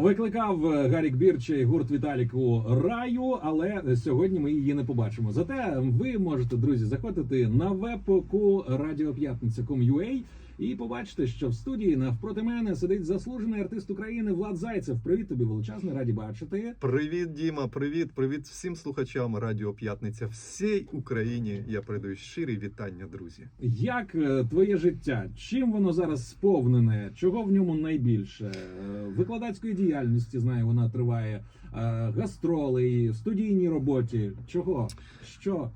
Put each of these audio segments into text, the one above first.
Викликав е, Гарік Бірчий гурт Віталіку раю, але сьогодні ми її не побачимо. Зате ви можете, друзі, заходити на веб-поку радіоп'ятниця.com.ua і побачите, що в студії навпроти мене сидить заслужений артист України Влад Зайцев. Привіт тобі, величезний, раді бачити. Привіт, Діма, привіт, привіт всім слухачам Радіо П'ятниця, всій Україні. Я передаю щирі вітання, друзі. Як е, твоє життя? Чим воно зараз сповнене? Чого в ньому найбільше? Е, Викладацької діяльності знаю, вона триває. е, Гастролей, студійній роботі. Чого? Що?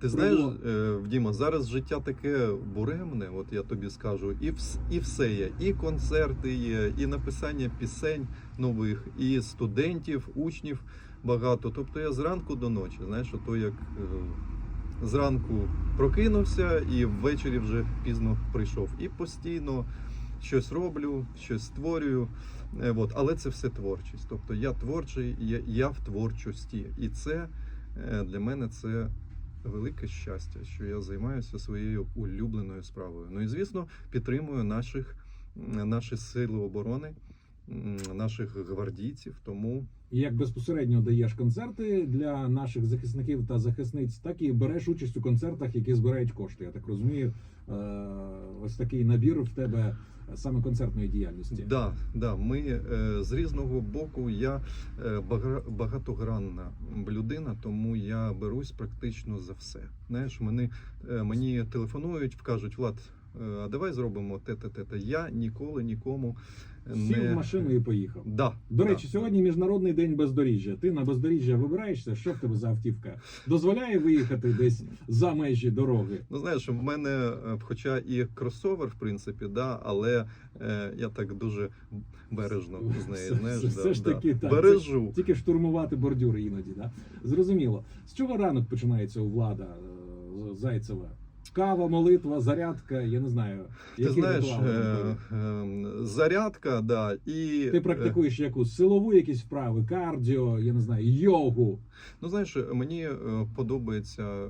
Ти знаєш, е, Діма, зараз життя таке буремне, от я тобі скажу, і вс- і все є. І концерти є, і написання пісень нових, і студентів, учнів багато. Тобто я зранку до ночі, знаєш, ото як е, зранку прокинувся і ввечері вже пізно прийшов. І постійно щось роблю, щось створюю. Е, От, але це все творчість. Тобто я творчий, я, я в творчості. І це для мене це велике щастя, що я займаюся своєю улюбленою справою. Ну і звісно, підтримую наших, наші сили оборони, наших гвардійців. Тому як безпосередньо даєш концерти для наших захисників та захисниць, так і береш участь у концертах, які збирають кошти. Я так розумію, е, ось такий набір в тебе саме концертної діяльності. да, да, ми е, з різного боку. Я е, бага- багатогранна людина, тому я берусь практично за все. Знаєш, мені, мені телефонують, кажуть, Влад. Е, А давай зробимо те, те, те, те. Я ніколи нікому Сів в машину і поїхав. Да, До да. речі, сьогодні міжнародний день бездоріжжя. Ти на бездоріжжя вибираєшся? Що в тебе за автівка? Дозволяє виїхати десь за межі дороги? Ну, знаєш, в мене, е, хоча і кросовер, в принципі, да, але е, я так дуже бережно з нею. Все- Знаєш, все- да, все ж да. таки так. бережу. Тільки штурмувати бордюри іноді, да? Зрозуміло. З чого ранок починається у влада е, Зайцева? Кава, молитва, зарядка, я не знаю. Ти які знаєш, е, е, зарядка, да, і Ти е, практикуєш якусь силову якісь вправи, кардіо, я не знаю, йогу. Ну, знаєш, мені е, подобається е,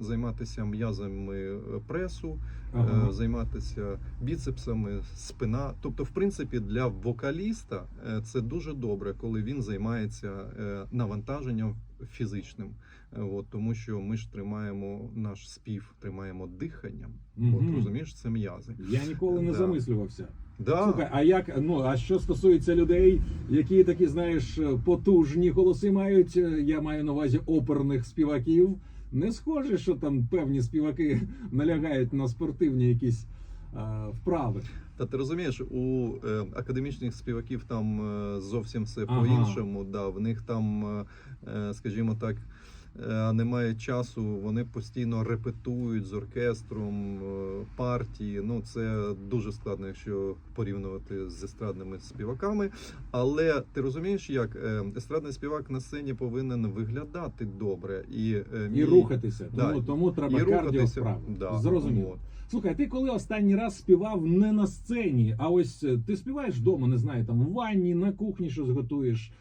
займатися м'язами пресу, Ага. е, займатися біцепсами, спина. Тобто, в принципі, для вокаліста е, це дуже добре, коли він займається е, навантаженням фізичним. От, тому що ми ж тримаємо наш спів, тримаємо диханням. Мгм. От розумієш, це м'язи. Я ніколи не Да. замислювався. Да. Слухай, а як ну а що стосується людей, які такі, знаєш, потужні голоси мають, я маю на увазі оперних співаків. Не схоже, що там певні співаки налягають на спортивні якісь е, вправи. Та ти розумієш, у е, академічних співаків там е, зовсім все Ага. по-іншому. Да, в них там, е, е, скажімо так, е, немає часу. Вони постійно репетують з оркестром е, партії. Ну це дуже складно, якщо порівнювати з естрадними співаками. Але ти розумієш, як е, естрадний співак на сцені повинен виглядати добре і, І мій- рухатися. Да, Тому, тому треба і кардіо вправи. Да, Зрозуміло. от. Слухай, ти коли останній раз співав не на сцені, а ось ти співаєш вдома, не знаю, там в ванні, на кухні щось готуєш.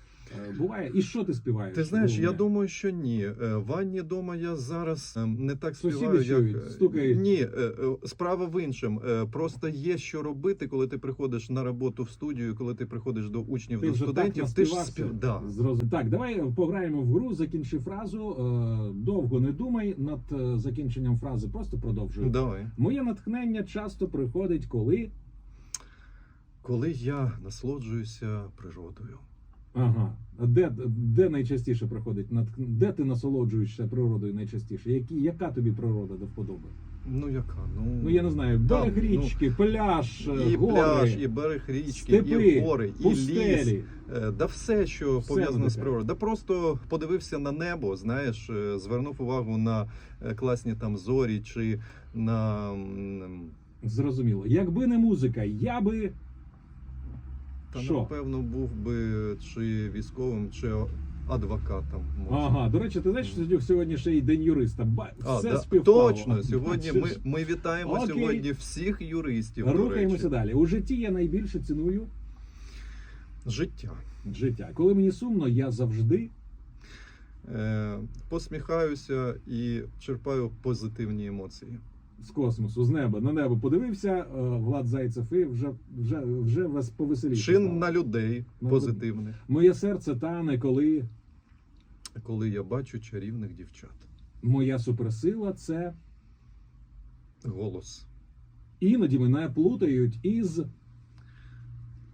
Е, Буває, і що ти співаєш? Ти знаєш, я думаю, що ні. Е, ванні дома я зараз е, не так Сусіди співаю, чують, як стукають. ні. е, е, Справа в іншому. Е, Просто є що робити, коли ти приходиш на роботу в студію, коли ти приходиш до учнів, Ти до вже студентів. так ти ж спів... да. Зрозум- Так, давай пограємо в гру, закінчи фразу. Е, Довго не думай над е, закінченням фрази, просто продовжуй. Давай. Моє натхнення часто приходить, коли. Коли я насолоджуюся природою. Ага. А Де, де найчастіше приходить натх- Де ти насолоджуєшся природою найчастіше? Які, яка тобі природа до вподоби? Ну яка? Ну, Ну я не знаю, Там, берег річки, пляж, ну, е, і гори, пляж, і берег річки, степи, і гори, і ліс. Е, Да все, що Все пов'язано з природою. Да просто подивився на небо, знаєш, е, звернув увагу на е, класні там зорі чи на Зрозуміло. Якби не музика, я би. Та Що? напевно був би чи військовим, чи адвокатом. може. Ага, до речі, ти знаєш, що сьогодні ще й день юриста. Ба... А, Все да, співпало. точно. Сьогодні ми, ми вітаємо Окей. сьогодні всіх юристів. до Рухаємося речі. далі. У житті я найбільше ціную Життя. життя. Коли мені сумно, я завжди. Е, посміхаюся і черпаю позитивні емоції. З космосу, з неба на небо подивився е, Влад Зайцев і вже вже вже вас повеселіше. Чин стало. на людей На позитивний, Моє серце тане, коли коли я бачу чарівних дівчат. моя суперсила це Голос. іноді мене плутають із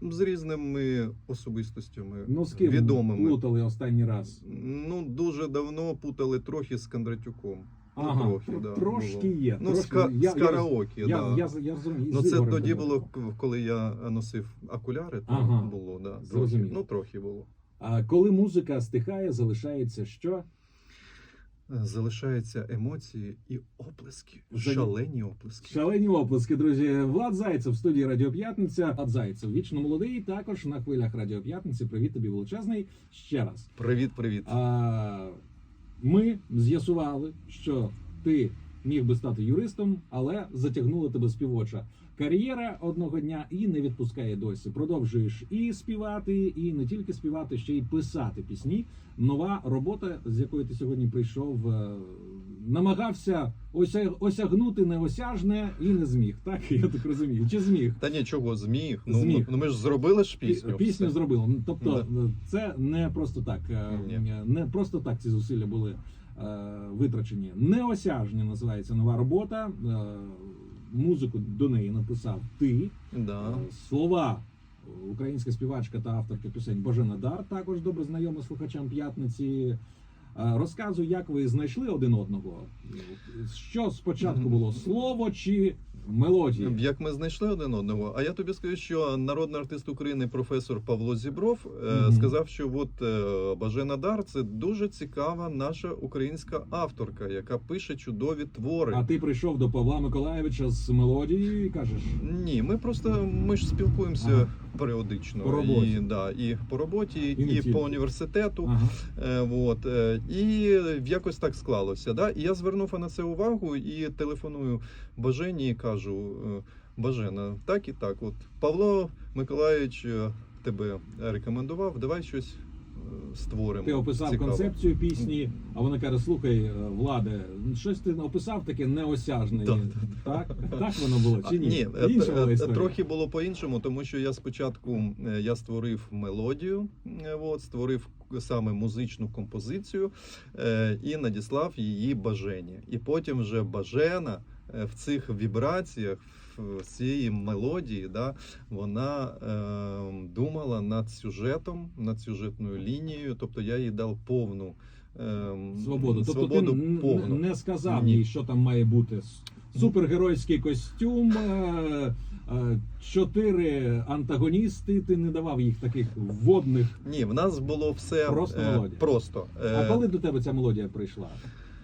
З різними особистостями ну з ким відомими. плутали останній раз. Ну, дуже давно путали трохи з Кондратюком. Ага, трохи, да, трошки було. є. Ну, з, трошки. ка- Я- з я- караоке, Я, да. я, я, зрозумів. Ну, це тоді було, коли я носив окуляри, то Ага. було, да, трохи. Ну, трохи було. А коли музика стихає, залишається що? Залишаються емоції і оплески. Зані- Шалені оплески. Шалені оплески, друзі. Влад Зайцев в студії Радіо П'ятниця. Влад Зайцев вічно молодий. Також на хвилях Радіо П'ятниці. Привіт тобі величезний. Ще раз. Привіт, привіт. А, ми з'ясували, що ти міг би стати юристом, але затягнула тебе співоча кар'єра одного дня і не відпускає досі. Продовжуєш і співати, і не тільки співати, ще й писати пісні. Нова робота, з якою ти сьогодні прийшов, е, намагався ося- осягнути неосяжне і не зміг. Так я так розумію. Чи зміг? Та нічого, зміг. Ну, Зміг. ну, ну ми ж зробили ж пісню. Пісню зробили. Ну, Тобто, це не просто так. е, Ні. Не просто так ці зусилля були е, витрачені. Неосяжні називається нова робота. Е, Музику до неї написав ти. Да. Е, Слова українська співачка та авторка пісень Божена Дар, також добре знайома слухачам п'ятниці. Е, Розказуй, як ви знайшли один одного. Що спочатку було слово чи мелодія? Як ми знайшли один одного, а я тобі скажу, що народний артист України професор Павло Зібров е, сказав, що от е, Бажена Дар це дуже цікава наша українська авторка, яка пише чудові твори. А ти прийшов до Павла Миколаєвича з мелодією і кажеш. Ні, ми просто ми ж спілкуємося Ага. Періодично По роботі. і да, і по роботі, І і, по університету. Ага. Е, вот, е, і якось так склалося. Да? І я звернув на це увагу і телефоную Бажені і кажу: е, Бажена, так і так. От Павло Миколаївич тебе рекомендував, давай щось створимо. Ти описав цікаве». концепцію пісні, а вона каже: слухай, е, владе, щось ти описав таке неосяжне. Да, Так, так воно було чи ні? Ні, е, Інша була е, історія. трохи було по-іншому, тому що я спочатку я створив мелодію, от, створив саме музичну композицію і надіслав її Бажені. І потім вже Бажена в цих вібраціях, цієї мелодії, да, вона е, думала над сюжетом, над сюжетною лінією. Тобто я їй дав повну. е, Свободу. Тобто свободу ти повну. не сказав Ні. їй, що там має бути. Супергеройський костюм, е, е, чотири антагоністи. Ти не давав їх таких вводних. Ні, в нас було все Просто е, мелодія. просто. А Е, коли до тебе ця мелодія прийшла?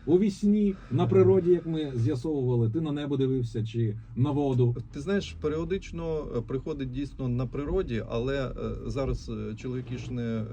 У вісні, на природі, як ми з'ясовували, ти на небо дивився чи на воду. Ти знаєш, періодично е, приходить дійсно на природі, але е, зараз е, чоловіки ж не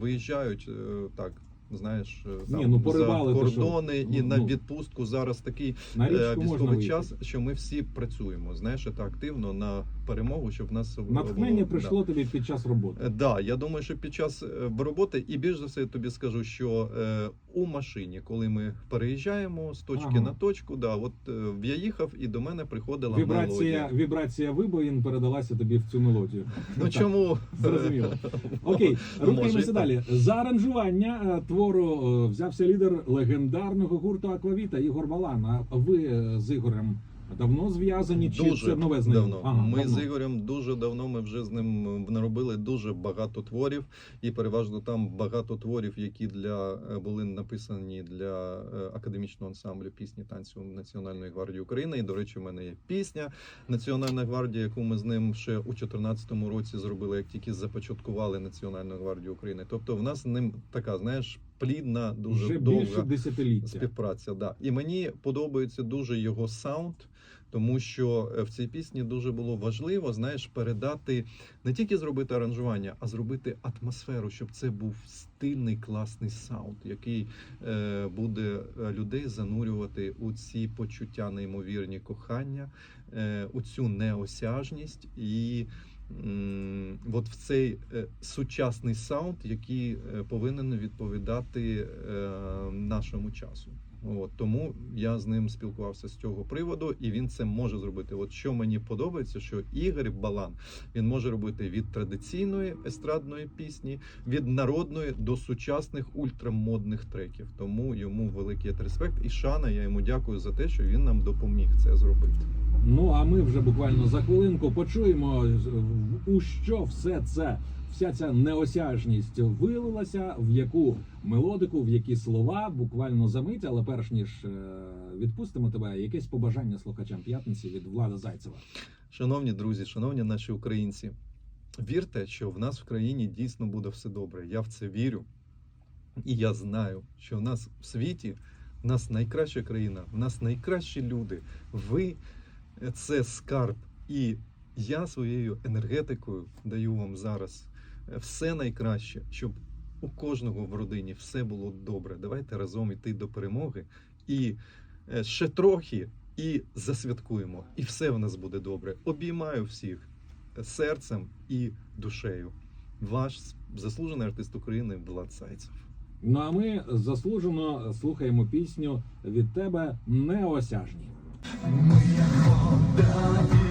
виїжджають так. Знаєш, там, Ні, ну, поривали за кордони і Ну, на ну. відпустку зараз такий На військовий вийти. час, що ми всі працюємо. Знаєш, це активно на перемогу, щоб в нас Натхнення було, прийшло тобі під час роботи. Да. Е, Да, я думаю, що під час е, роботи, і більш за все я тобі скажу, що е, у машині, коли ми переїжджаємо з точки Ага. на точку, да, от е, я їхав і до мене приходила Вібрація, мелодія. вібрація вибоїн передалася тобі в цю мелодію. Ну чому? Зрозуміло. Окей, рухаємося далі. За аранжування е, твору взявся лідер легендарного гурту Аквавіта Ігор Балан. А ви з Ігорем давно зв'язані? Чи Дуже це нове знайоме? давно. Ага, ми давно. з Ігорем дуже давно. Ми вже з ним наробили дуже багато творів, і переважно там багато творів, які для е, були написані для е, академічного ансамблю пісні танцю Національної гвардії України. І до речі, в мене є пісня Національна гвардія, яку ми з ним ще у 2014 році зробили, як тільки започаткували Національну гвардію України. Тобто, в нас з ним така, знаєш, плідна, дуже вже довга більше десятиліття. співпраця. Да. І мені подобається дуже його саунд, тому що е, в цій пісні дуже було важливо, знаєш, передати не тільки зробити аранжування, а зробити атмосферу, щоб це був стильний класний саунд, який е, буде е, людей занурювати у ці почуття неймовірні кохання, е, у цю неосяжність і. От в цей е, сучасний саунд, який повинен відповідати нашому часу. От, тому я з ним спілкувався з цього приводу, і він це може зробити. От що мені подобається, що Ігор Балан він може робити від традиційної естрадної пісні, від народної до сучасних ультрамодних треків. Тому йому великий респект і шана. Я йому дякую за те, що він нам допоміг це зробити. Ну а ми вже буквально за хвилинку почуємо, у що все це, вся ця неосяжність вилилася, в яку мелодику, в які слова, буквально за мить, але перш ніж е, відпустимо тебе, якесь побажання слухачам п'ятниці від Влада Зайцева. Шановні друзі, шановні наші українці, вірте, що в нас в країні дійсно буде все добре. Я в це вірю. І я знаю, що в нас в світі в нас найкраща країна, в нас найкращі люди. Ви це скарб. І я своєю енергетикою даю вам зараз все найкраще, щоб у кожного в родині все було добре. Давайте разом йти до перемоги і е, ще трохи і засвяткуємо. І все в нас буде добре. Обіймаю всіх серцем і душею. Ваш заслужений артист України Влад Зайцев. Ну а ми заслужено слухаємо пісню від тебе неосяжні. Ми як